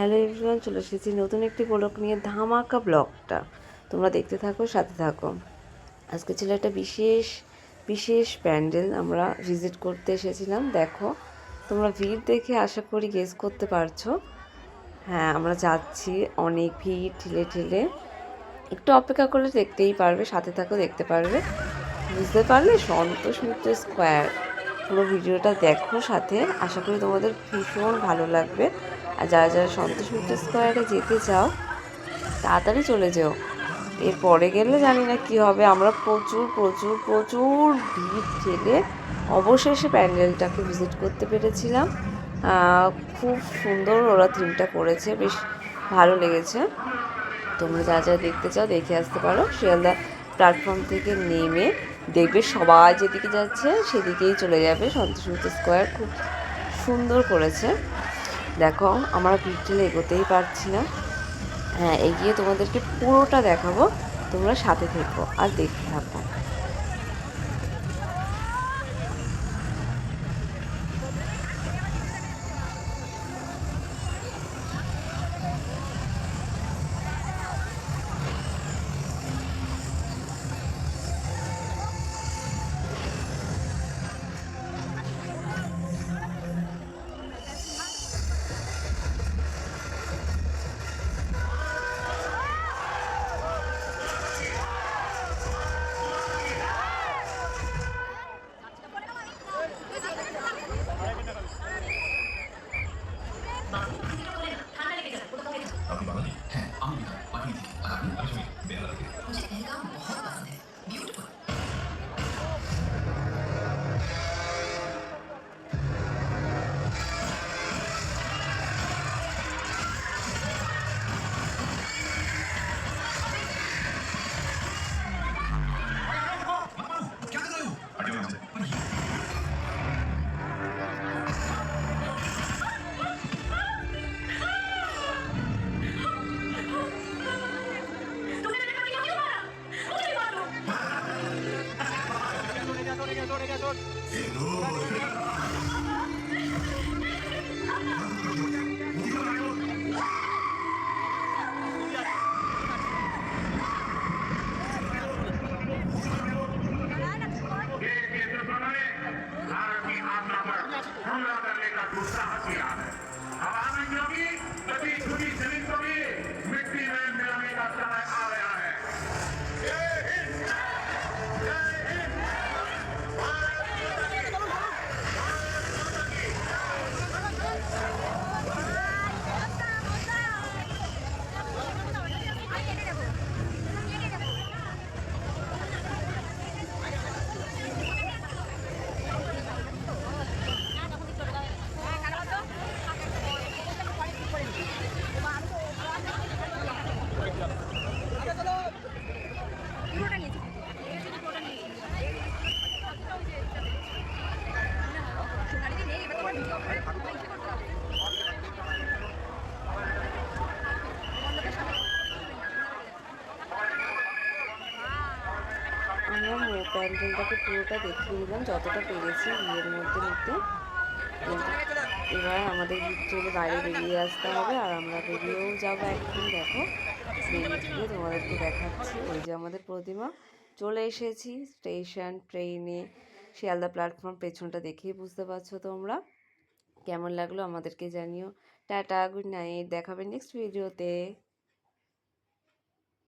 Hello everyone চলে এসেছি নতুন একটি ব্লগ নিয়ে ধামাকা ব্লগটা তোমরা দেখতে থাকো, সাথে থাকো। আজকে ছিল একটা বিশেষ বিশেষ প্যান্ডেল, আমরা ভিজিট করতে এসেছিলাম, দেখো। তোমরা ভিড় দেখে আশা করি গেস করতে পারছ। হ্যাঁ আমরা যাচ্ছি, অনেক ভিড়, ঠেলে ঠেলে। একটু অপেক্ষা করলে দেখতেই পারবে, সাথে থাকো দেখতে পারবে। বুঝতে পারলে সন্তোষ মিত্র স্কোয়ার পুরো ভিডিওটা দেখো সাথে। আশা করি তোমাদের ভীষণ ভালো লাগবে। আর যারা যারা সন্তোষ মিত্র স্কোয়ারে যেতে চাও, তাড়াতাড়ি চলে যেও। এরপরে গেলে জানি না কি হবে। আমরা প্রচুর প্রচুর প্রচুর ভিড় ঠেলে অবশেষে প্যান্ডেলটাকে ভিজিট করতে পেরেছিলাম। খুব সুন্দর ওরা থিমটা করেছে। বেশ ভালো লেগেছে। তোমরা যা যা দেখতে চাও দেখে আসতে পারো। শিয়ালদা প্ল্যাটফর্ম থেকে নেমে দেখবে সবাই যেদিকে যাচ্ছে সেদিকেই চলে যাবে সন্তোষ মিত্র স্কোয়ার। খুব সুন্দর করেছে। দেখো, আমার পিঠেলে এগোতেই পারছি না। হ্যাঁ এগিয়ে তোমাদেরকে পুরোটা দেখাবো। তোমরা সাথে থেকো আর দেখতে থাকো। বাঙালি হ্যাঁ আমি বিহার পাঠিয়ে দিই আর আপনি আজমির বেহালা থেকে मुझे पहलगाम बहुत पसंद है ब्यूटीफुल Enol. আমরা প্যান্ডেলটাকে পুরোটা দেখিয়ে নিলাম যতটা পেরেছি বিয়ের মধ্যে নিতে। এবার আমাদের ভিতরে বাইরে বেরিয়ে আসতে হবে, আর আমরা বেরিয়েও যাব একদিন, দেখো। বেরিয়ে তোমাদেরকে দেখাচ্ছি ওই যে আমাদের প্রতিমা। চলে এসেছি স্টেশন, ট্রেনে, শিয়ালদা প্ল্যাটফর্ম, পেছনটা দেখেই বুঝতে পারছ তোমরা। কেমন লাগল আমাদেরকে জানিও। টাটা গুড নাইট দেখাবে নেক্সট ভিডিওতে